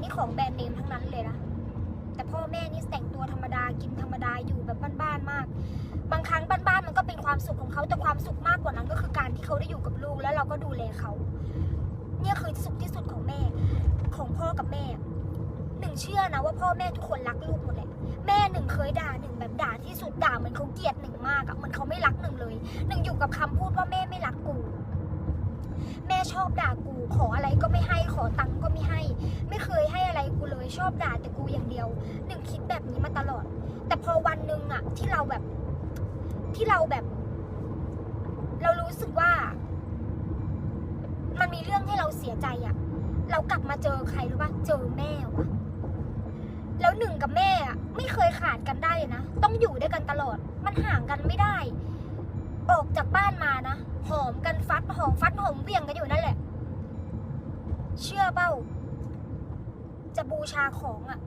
นี่ของแบรนด์เนมทั้งนั้นเลยนะ แต่พ่อแม่นี่แต่งตัวธรรมดากินธรรมดาอยู่แบบบ้านๆมาก บางครั้งบ้านๆมันก็เป็นความสุขของเขาแต่ความสุขมากกว่านั้นก็คือการที่เขาได้อยู่กับลูกแล้วเราก็ดูแลเขา เนี่ยคือสุขที่สุดของแม่ ของพ่อกับแม่หนึ่งเชื่อนะว่าพ่อแม่ทุกคนรักลูกหมดแหละแม่หนึ่งเคยด่าหนึ่งแบบด่าที่สุดด่าเหมือนเขาเกลียดหนึ่งมากอะเหมือนเขาไม่รักหนึ่งเลยหนึ่งอยู่กับคำพูดว่าแม่ไม่รักกู แม่ชอบด่ากู ขออะไรก็ไม่ให้ขอตังค์ก็ไม่ให้ ไม่เคยให้อะไรกูเลยชอบด่าแต่กูอย่างเดียวหนึ่งคิดแบบนี้มาตลอด แต่พอวันหนึ่งอะที่เราแบบที่เราแบบ เรารู้สึกว่า มันมีเรื่องให้เราเสียใจอะเรากลับมาเจอใครรู้ป่ะเจอแม่วะแล้วหนึ่งกับแม่อะไม่เคยขาดกันได้นะ ต้องอยู่ด้วยกันตลอด มันห่างกันไม่ได้ ออกจากบ้านมานะ หอมกันฟัดหอมฟัดหอมเบี่ยงกันอยู่นั่นแหละ เชื่อเป้า จะบูชาของอะ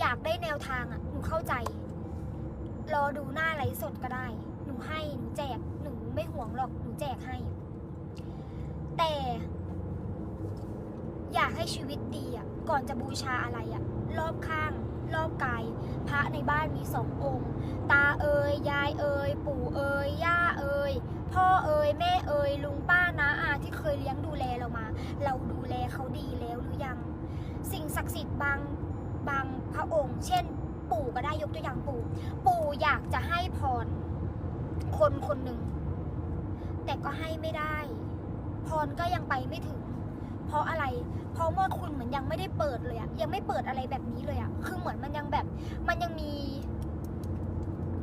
อยากได้แนวทางอะหนูเข้าใจ รอดูหน้าไลฟ์สดก็ได้ หนูให้หนูแจก หนูไม่ห่วงหรอก หนูแจกให้ แต่ อยากให้ชีวิตดีอะก่อนจะบูชาอะไรอะ รอบข้าง รอบกาย พระในบ้านมีสององค์ ตาเอ่ยยายเอ่ยปู่เอ่ยย่าเอ่ยพ่อเอ่ยแม่เอ่ยลุงป้าน้าอาที่เคยเลี้ยงดูแลเรามา เราดูแลเขาดีแล้วหรือยัง สิ่งศักดิ์สิทธิ์บางบางพระองค์ เช่น ปู่ก็ได้ยกตัวอย่างปู่ ปู่อยากจะให้พรคนคนหนึ่งแต่ก็ให้ไม่ได้ พรก็ยังไปไม่ถึง เพราะอะไร เพราะว่าคุณเหมือนยังไม่ได้เปิดเลยอะยังไม่เปิดอะไรแบบนี้เลยอะคือเหมือนมันยังแบบ มันยังมี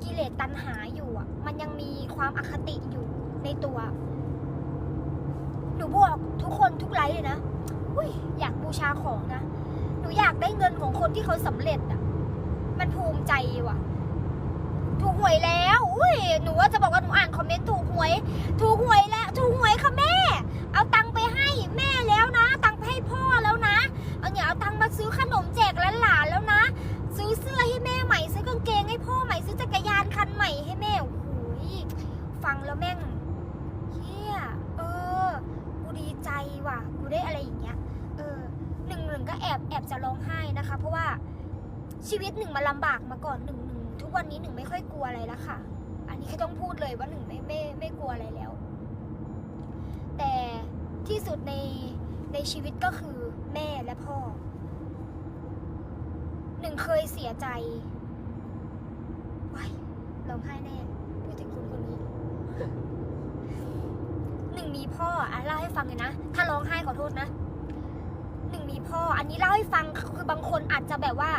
กิเลสตัณหาอยู่อะมันยังมีความอคติอยู่ในตัว หนูบอกทุกคนทุกไลฟ์เลยนะอุ้ยอยากบูชาของนะ หนูอยากได้เงินของคนที่เขาสำเร็จอะมันภูมิใจว่ะ ถูกหวยแล้ว อุ้ย หนูว่าจะบอกว่าหนูอ่านคอมเมนต์ถูกหวย ถูกหวยแล้ว ถูกหวยค่ะแม่ เอาตังไป อบแอบจะร้องไห้นะคะ เพราะว่าชีวิตหนึ่งมาลำบากมาก่อนหนึ่งหนึ่งทุกวันนี้หนึ่งไม่ค่อยกลัวอะไรแล้วค่ะ อันนี้แค่ต้องพูดเลยว่าหนึ่งไม่ไม่ไม่กลัวอะไรแล้ว แต่ที่สุดในในชีวิตก็คือแม่และพ่อ หนึ่งเคยเสียใจว้ายร้องไห้แน่พูดถึงคนคนนี้หนึ่งมีพ่ออะเล่าให้ฟังเลยนะ ถ้าร้องไห้ขอโทษนะ หนึ่งมีพ่อ อันนี้เล่าให้ฟังคือบางคนอาจจะแบบว่า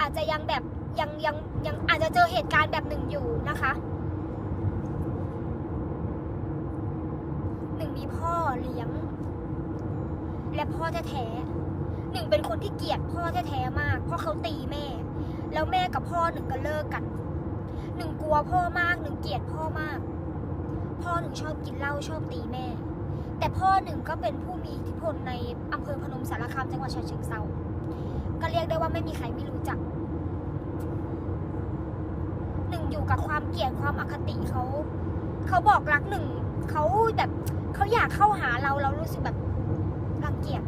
อาจจะยังแบบยังยังยังอาจจะเจอเหตุการณ์แบบหนึ่งอยู่นะคะหนึ่งมีพ่อเลี้ยง และพ่อแท้ๆหนึ่งเป็นคนที่เกลียดพ่อแท้ๆมาก เพราะเขาตีแม่ แล้วแม่กับพ่อหนึ่งก็เลิกกัน หนึ่งกลัวพ่อมากหนึ่งเกลียดพ่อมาก พ่อหนึ่งชอบกินเหล้าชอบตีแม่ แต่พ่อหนึ่งก็เป็นผู้มีอิทธิพลในอำเภอพนมสารคามจังหวัดฉะเชิงเทราก็เรียกได้ว่าไม่มีใครไม่รู้จัก หนึ่งอยู่กับความเกลียดความอคติเขาเขาบอกรักหนึ่งเขาแบบเขาอยากเข้าหาเราเรารู้สึกแบบรังเกียจ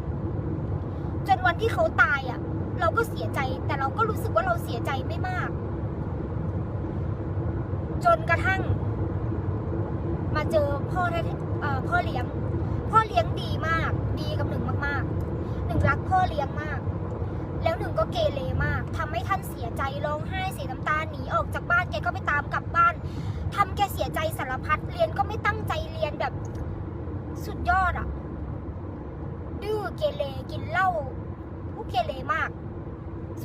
จนวันที่เขาตายอะ่ะ เราก็เสียใจแต่เราก็รู้สึกว่าเราเสียใจไม่มาก จนกระทั่ง มาเจอพ่อแท้พ่อเลี้ยง พ่อเลี้ยงดีมาก ดีกับหนึ่งมากๆ หนึ่งรักพ่อเลี้ยงมาก แล้วหนึ่งก็เกเรมากทำให้ท่านเสียใจร้องไห้เสียน้ำตาหนีออกจากบ้านแกก็ไม่ตามกลับบ้านทำแกเสียใจสารพัดเรียนก็ไม่ตั้งใจเรียนแบบสุดยอดอะดื้อเกเรกินเหล้าผู้เกเรมาก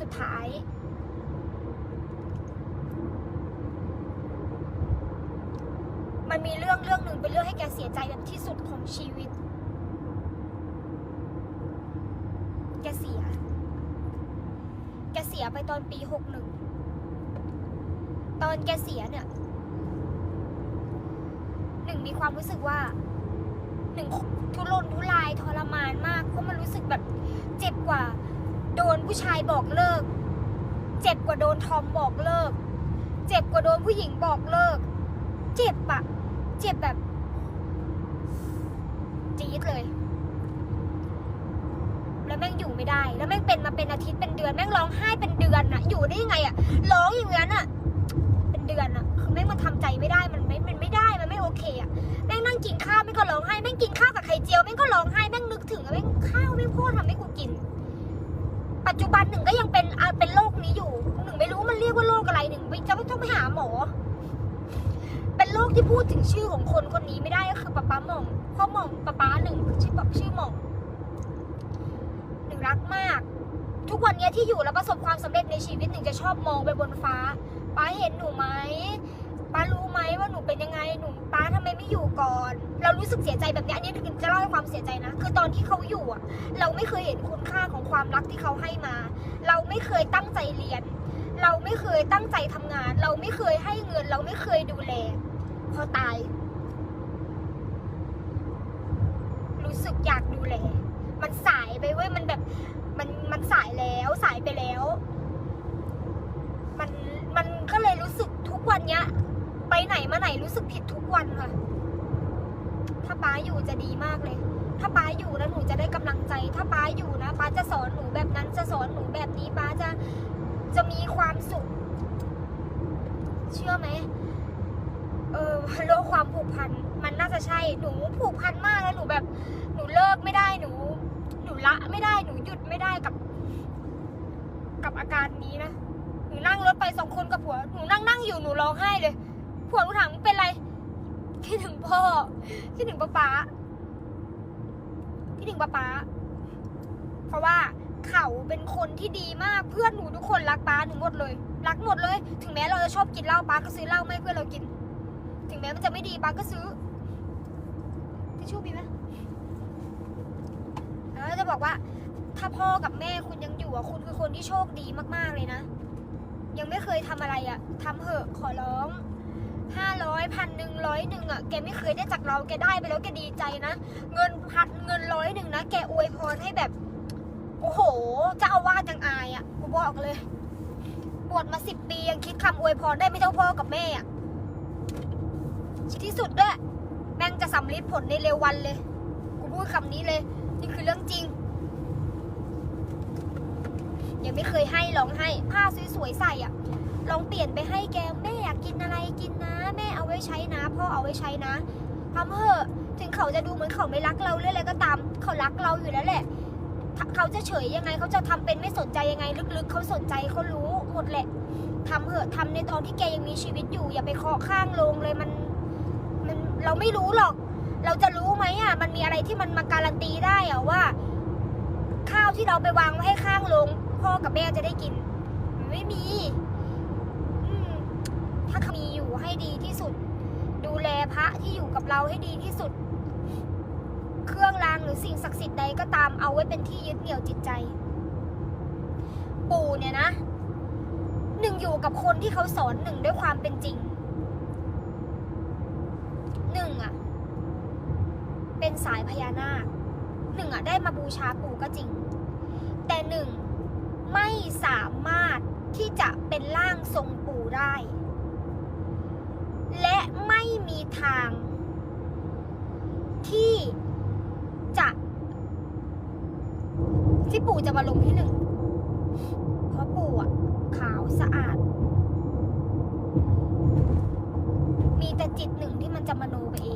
สุดท้าย มันมีเรื่องเรื่องหนึ่งเป็นเรื่องให้แกเสียใจแบบที่สุดของชีวิต แกเสีย แกเสียไปตอนปีหกหนึ่ง ตอนแกเสียเนี่ย หนึ่งมีความรู้สึกว่า หนึ่งทุรนทุรายทรมานมาก เพราะมันรู้สึกแบบเจ็บกว่า โดนผู้ชายบอกเลิก เจ็บกว่าโดนทอมบอกเลิก เจ็บกว่าโดนผู้หญิงบอกเลิก เจ็บอะ เจ็บแบบจี๊ดเลย แล้วแม่งอยู่ไม่ได้ แล้วแม่งเป็นมาเป็นอาทิตย์เป็นเดือน แม่งร้องไห้เป็นเดือนอะอยู่ได้ยังไงอะร้องอย่างนั้นอะเป็นเดือนอะคือแม่งมันทำใจไม่ได้ มันไม่ มันไม่ได้ มันไม่โอเคอะแม่งนั่งกินข้าวแม่งก็ร้องไห้ แม่งกินข้าวกับไข่เจียวแม่งก็ร้องไห้ แม่งนึกถึงแม่ง ที่พูดถึงชื่อของคนคนนี้ไม่ได้ก็คือป้าป้าหม่องพ่อหม่องป้าป้าหนึ่งชื่อปชื่อหม่องหนึ่งรักมาก ทุกวันนี้ที่อยู่แล้วประสบความสำเร็จในชีวิตหนึ่งจะชอบมองไปบนฟ้าป้าเห็นหนูไหมป้ารู้ไหมว่าหนูเป็นยังไงหนูป้าทำไมไม่อยู่ก่อน เรารู้สึกเสียใจแบบนี้อันนี้ถึงจะเล่าให้ความเสียใจนะ คือตอนที่เขาอยู่อะเราไม่เคยเห็นคุณค่าของความรักที่เขาให้มา เราไม่เคยตั้งใจเรียน เราไม่เคยตั้งใจทำงาน เราไม่เคยให้เงิน เราไม่เคยดูแล พอตาย รู้สึกอยากดูแล มันสายไปเว้ย มันแบบ มันมันสายแล้วสายไปแล้ว มันมันก็เลยรู้สึกทุกวันเนี้ย ไปไหนมาไหนรู้สึกผิดทุกวันค่ะ ถ้าป้าอยู่จะดีมากเลย ถ้าป้าอยู่แล้วหนูจะได้กำลังใจ ถ้าป้าอยู่นะป้าจะสอนหนูแบบนั้นจะสอนหนูแบบนี้ป้าจะจะมีความสุข เชื่อไหม เออโลกความผูกพันมันน่าจะใช่หนูผูกพันมากแล้วหนูแบบหนูเลิกไม่ได้หนู หนูละไม่ได้หนูหยุดไม่ได้กับ กับอาการนี้นะหนูนั่งรถไปสองคนกับผัวหนูนั่งนั่งอยู่หนูร้องไห้เลยผัวหนูถามเป็นไรคิดถึงพ่อคิดถึงป้าป๊าคิดถึงป้าป๊าเพราะว่าเขาเป็นคนที่ดีมากเพื่อนหนูทุกคนรักป้าหนูหมดเลย รักหมดเลย ถึงแม้เราจะชอบกินเหล้าป้าก็ซื้อเหล้าไม่เพื่อเรากิน ถึงแม้มันจะไม่ดีป้าก็ซื้อทิชชู่มีไหมแล้วจะบอกว่า ถ้าพ่อกับแม่คุณยังอยู่อะคุณคือคนที่โชคดีมากๆเลยนะ ยังไม่เคยทำอะไรอะทำเหอะขอร้องห้าร้อยพันหนึ่งร้อยหนึ่งอะแกไม่เคยได้จากเราแกได้ไปแล้วแกดีใจนะ เงินพันเงินร้อยหนึ่งนะแกอวยพรให้แบบโอ้โหเจ้าอาวาสยังอายอะกูบอกเลย บวชมาสิบปียังคิดคำอวยพรได้ไม่เท่าพ่อกับแม่อะ ชที่สุดด้วย แม่งจะสำลิดผลในเร็ววันเลย กูพูดคำนี้เลย นี่คือเรื่องจริง ยังไม่เคยให้ลองให้ ผ้าสวยๆใส่อะ ลองเปลี่ยนไปให้แก แม่อยากกินอะไรกินนะ แม่เอาไว้ใช้นะ พ่อเอาไว้ใช้นะทำเถอะถึงเขาจะดูเหมือนเขาไม่รักเราเรื่องอะไรก็ตาม เขารักเราอยู่แล้วแหละ เขาจะเฉยยังไง เขาจะทำเป็นไม่สนใจยังไง ลึกๆ เขาสนใจเขารู้หมดแหละทำเถอะทำในตอนที่แกยังมีชีวิตอยู่ อย่าไปเคาะข้างลงเลยมัน เราไม่รู้หรอก เราจะรู้ไหมอะ มันมีอะไรที่มันมาการันตีได้อะว่า ข้าวที่เราไปวางไว้ให้ข้างลง พ่อกับแม่จะได้กิน ไม่มีอืมถ้ามีอยู่ให้ดีที่สุด ดูแลพระที่อยู่กับเราให้ดีที่สุด เครื่องรางหรือสิ่งศักดิ์สิทธิ์ใดก็ตามเอาไว้เป็นที่ยึดเหนี่ยวจิตใจ ปู่เนี่ยนะหนึ่งอยู่กับคนที่เขาสอนหนึ่งด้วยความเป็นจริง หนึ่งอะเป็น สายพญานาคหนึ่งอะได้มาบูชาปู่ก็จริง แต่หนึ่งไม่สามารถที่จะเป็นร่างทรงปู่ได้ และไม่มีทาง ที่จะที่ปู่จะมาลงที่หนึ่ง เพราะปู่อะขาวสะอาด มีแต่จิตหนึ่งที่มันจะมโนไปเอง